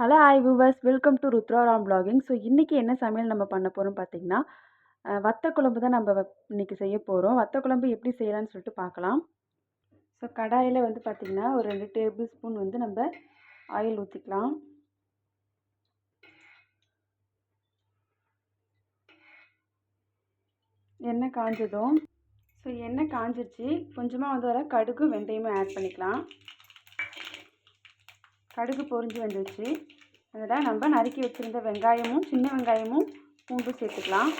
Hello hi viewers welcome to Rudraram blogging so இன்றைக்கி என்ன சமையல் நம்ம பண்ண போகிறோம் பார்த்தீங்கன்னா வத்த குழம்பு தான் நம்ம இன்றைக்கி இன்னைக்கு செய்ய போகிறோம் வத்த குழம்பு எப்படி செய்யலாம்னு சொல்லிட்டு பார்க்கலாம் ஸோ கடாயில் வந்து பார்த்திங்கன்னா ஒரு ரெண்டு டேபிள் ஸ்பூன் வந்து நம்ம ஆயில் ஊற்றிக்கலாம் எண்ணெய் காஞ்சதும் ஸோ எண்ணெய் காஞ்சிருச்சு. கொஞ்சமாக வந்து வர கடுகு வெந்தயமும் ஆட் பண்ணிக்கலாம். கடுகு பொரிஞ்சு வந்துருச்சு. அதில் நம்ம நறுக்கி வச்சுருந்த வெங்காயமும் சின்ன வெங்காயமும் பூண்டும் சேர்த்துக்கலாம்.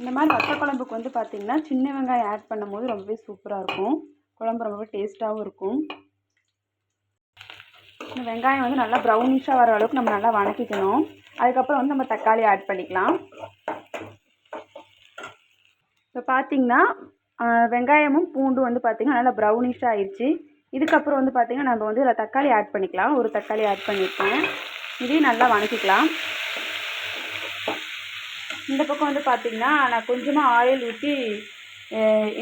இந்த மாதிரி வத்த குழம்புக்கு வந்து பார்த்திங்கன்னா சின்ன வெங்காயம் ஆட் பண்ணும்போது ரொம்பவே சூப்பராக இருக்கும். குழம்பு ரொம்பவே டேஸ்ட்டாகவும் இருக்கும். இந்த வெங்காயம் வந்து நல்லா ப்ரௌனிஷாக வர அளவுக்கு நம்ம நல்லா வணக்கிக்கணும். அதுக்கப்புறம் வந்து நம்ம தக்காளி ஆட் பண்ணிக்கலாம். இப்போ பார்த்திங்கன்னா வெங்காயமும் பூண்டும் வந்து பார்த்திங்கன்னா நல்லா ப்ரௌனிஷாக ஆயிடுச்சு. இதுக்கப்புறம் வந்து பார்த்திங்கன்னா நம்ம வந்து இதில் தக்காளி ஆட் பண்ணிக்கலாம். ஒரு தக்காளி ஆட் பண்ணியிருக்கேன் இதையும் நல்லா வணக்கிக்கலாம். இந்த பக்கம் வந்து பார்த்திங்கன்னா நான் கொஞ்சமாக ஆயில் ஊற்றி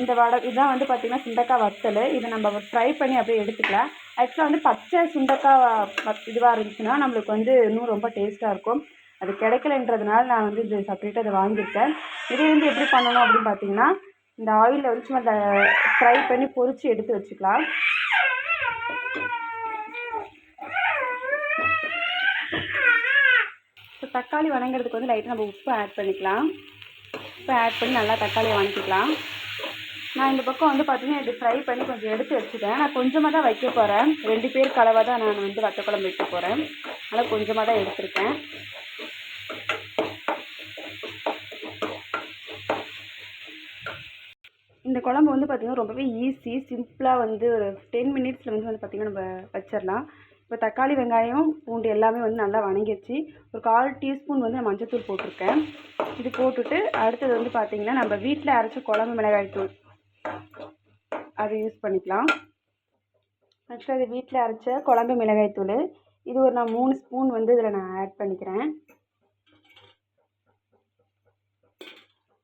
இந்த வடை இதான் வந்து பார்த்திங்கன்னா சுண்டக்காய் வத்தல். இதை நம்ம ஃப்ரை பண்ணி அப்படியே எடுத்துக்கலாம். ஆக்சுவலாக வந்து பச்சை சுண்டக்காய் இதுவாக இருந்துச்சுன்னா நம்மளுக்கு வந்து இன்னும் ரொம்ப டேஸ்ட்டாக இருக்கும். அது கிடைக்கலன்றதுனால நான் வந்து இது செப்பரேட்டாக அதை வாங்கியிருக்கேன். இதே வந்து எப்படி பண்ணணும் அப்படின்னு பார்த்தீங்கன்னா இந்த ஆயிலில் வந்து சும்மா ஃப்ரை பண்ணி பொறிச்சு எடுத்து வச்சுக்கலாம். தக்காளி வணங்குறதுக்கு வந்து லைட்டாக நம்ம உப்பு ஆட் பண்ணிக்கலாம். உப்பு ஆட் பண்ணி நல்லா தக்காளியை வணக்கிக்கலாம். நான் இந்த பக்கம் வந்து பார்த்தீங்கன்னா இது ஃப்ரை பண்ணி கொஞ்சம் எடுத்து வச்சுட்டேன். நான் கொஞ்சமாக தான் வைக்க போகிறேன் ரெண்டு பேர் கலவை தான் நான் வந்து வத்த குழம்பு வைக்க போகிறேன் அதனால் கொஞ்சமாக தான் எடுத்திருக்கேன். இந்த குழம்பு வந்து பார்த்திங்கன்னா ரொம்பவே ஈஸி சிம்பிளாக வந்து ஒரு டென் மினிட்ஸில் வந்து வந்து பார்த்திங்கன்னா நம்ம வச்சிடலாம் இப்போ தக்காளி வெங்காயம் பூண்டு எல்லாமே வந்து நல்லா வணங்கிடுச்சு. ஒரு கால் டீஸ்பூன் வந்து நான் மஞ்சத்தூள் போட்டிருக்கேன். இது போட்டுட்டு அடுத்தது வந்து பார்த்திங்கன்னா நம்ம வீட்டில் அரைச்ச குழம்பு மிளகாய் தூள். அது யூஸ் பண்ணிக்கலாம். ஆக்சுவலாக இது வீட்டில் அரைச்ச குழம்பு மிளகாய் தூள். இது ஒரு நான் மூணு ஸ்பூன் வந்து இதில் நான் ஆட் பண்ணிக்கிறேன்.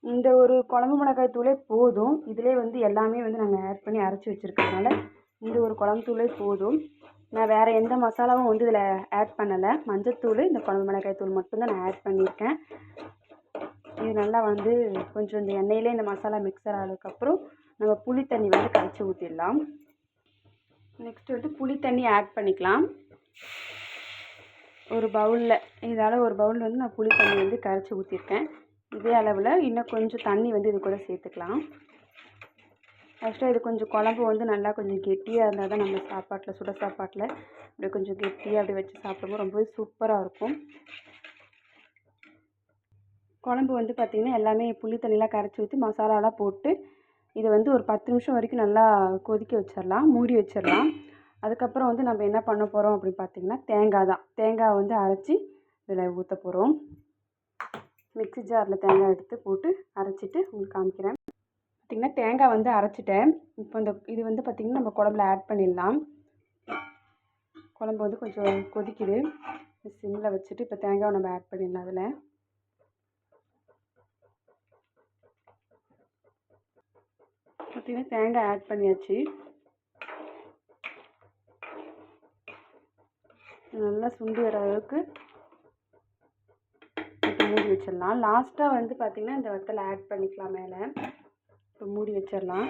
இந்த ஒரு குழம்பு மிளகாய் தூளே போதும். இதிலே வந்து எல்லாமே வந்து நாங்கள் ஆட் பண்ணி அரைச்சி வச்சுருக்கறதுனால இந்த ஒரு குழம்பு தூளே போதும். நான் வேறு எந்த மசாலாவும் வந்து இதில் ஆட் பண்ணலை. மஞ்சத்தூள் இந்த குழம்பு மிளகாய் தூள் மட்டும்தான் நான் ஆட் பண்ணியிருக்கேன். இது நல்லா வந்து கொஞ்சம் இந்த எண்ணெயிலே இந்த மசாலா மிக்சர் ஆனதுக்கப்புறம் நம்ம புளி தண்ணி வந்து கரைச்சி ஊற்றிடலாம் நெக்ஸ்ட் வந்து புளி தண்ணி ஆட் பண்ணிக்கலாம். ஒரு பவுலில் இதால் ஒரு பவுலில் வந்து நான் புளி தண்ணி வந்து கரைச்சி ஊற்றிருக்கேன் இதே அளவில் இன்னும் கொஞ்சம் தண்ணி வந்து இது கூட சேர்த்துக்கலாம். ஆக்சுவலாக இது கொஞ்சம் குழம்பு வந்து நல்லா கொஞ்சம் கெட்டியாக இருந்தால் தான் நம்ம சாப்பாட்டில் சுட சாப்பாட்டில் அப்படியே கொஞ்சம் கெட்டியாக அப்படி வச்சு சாப்பிடும்போது ரொம்பவே சூப்பராக இருக்கும். குழம்பு வந்து பார்த்திங்கன்னா எல்லாமே புளி தண்ணியெலாம் கரைச்சி ஊற்றி மசாலாலாம் போட்டு இதை வந்து ஒரு பத்து நிமிஷம் வரைக்கும் நல்லா கொதிக்க வச்சிடலாம் மூடி வச்சிடலாம் அதுக்கப்புறம் வந்து நம்ம என்ன பண்ண போகிறோம் அப்படின்னு பார்த்தீங்கன்னா தேங்காய் தான். தேங்காய் வந்து அரைச்சி இதில் ஊற்ற போகிறோம் மிக்ஸி ஜாரில் தேங்காய் எடுத்து போட்டு அரைச்சிட்டு உங்களுக்கு காமிக்கிறேன். தேங்காய் வந்து அரைச்சிட்டேன். இப்போ இந்த இது வந்து பார்த்திங்கன்னா நம்ம குழம்புல ஆட் பண்ணிடலாம். குழம்பு வந்து கொஞ்சம் கொதிக்குது. சிம்மில் வச்சுட்டு இப்போ தேங்காவை நம்ம ஆட் பண்ணிடலாம் அதில். பார்த்திங்கன்னா தேங்காய் ஆட் பண்ணியாச்சு. நல்லா சுண்டி வர அளவுக்கு மூடி வச்சிடலாம். லாஸ்ட்டாக வந்து பார்த்திங்கன்னா இந்த வத்தலை ஆட் பண்ணிக்கலாம் மேலே. இப்போ மூடி வச்சிடலாம்.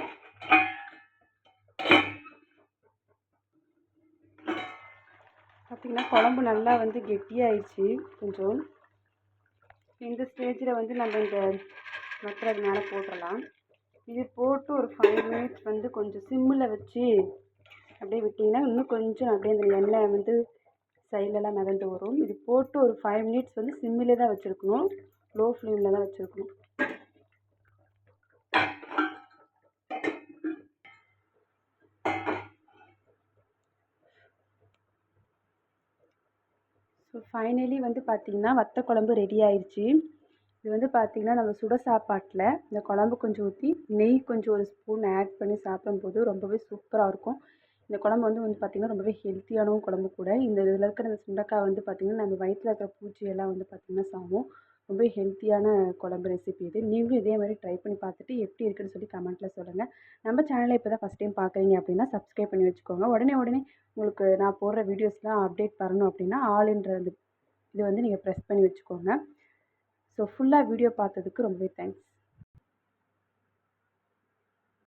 பார்த்திங்கன்னா குழம்பு நல்லா வந்து கெட்டியாயிடுச்சு கொஞ்சம். இந்த ஸ்டேஜில் வந்து நம்ம இந்த மற்றது மேலே போட்டுடலாம். இது போட்டு ஒரு ஃபைவ் மினிட்ஸ் வந்து கொஞ்சம் சிம்மில் வச்சு அப்படியே விட்டிங்கன்னா இன்னும் கொஞ்சம் அப்படியே அந்த எண்ணெய் வந்து சைட்லலாம் மிதந்து வரும். இது போட்டு ஒரு ஃபைவ் மினிட்ஸ் வந்து சிம்மிலே தான் வச்சுருக்கணும் லோ ஃப்ளேமில் தான் வச்சுருக்கணும். ஸோ ஃபைனலி வந்து பார்த்திங்கன்னா வத்த குழம்பு ரெடி ஆயிடுச்சு இது வந்து பார்த்திங்கன்னா நம்ம சுட சாப்பாட்டில் இந்த குழம்பு கொஞ்சம் ஊற்றி நெய் கொஞ்சம் ஒரு ஸ்பூன் ஆட் பண்ணி சாப்பிடும்போது ரொம்பவே சூப்பராக இருக்கும். இந்த குழம்பு வந்து வந்து பார்த்திங்கன்னா ரொம்பவே ஹெல்த்தியான குழம்பு கூட. இந்த இதில் இருக்கிற இந்த சுண்டக்காய் வந்து பார்த்திங்கன்னா நம்ம வயிற்றில் இருக்கிற பூச்சியெல்லாம் வந்து பார்த்திங்கன்னா சாகும் ரொம்ப ஹெல்த்தியான குழம்பு ரெசிபி இது. நீங்களும் இதே மாதிரி ட்ரை பண்ணி பார்த்துட்டு எப்படி இருக்குன்னு சொல்லி கமெண்ட்டில் சொல்லுங்கள் நம்ம சேனலை இப்போ தான் ஃபஸ்ட் டைம் பார்க்குறீங்க அப்படின்னா சப்ஸ்கிரைப் பண்ணி வச்சுக்கோங்க. உடனே உடனே உங்களுக்கு நான் போடுற வீடியோஸ்லாம் அப்டேட் வரணும் அப்படின்னா ஆளுன்ற இது வந்து நீங்கள் ப்ரெஸ் பண்ணி வச்சுக்கோங்க. ஸோ ஃபுல்லாக வீடியோ பார்த்ததுக்கு ரொம்பவே தேங்க்ஸ்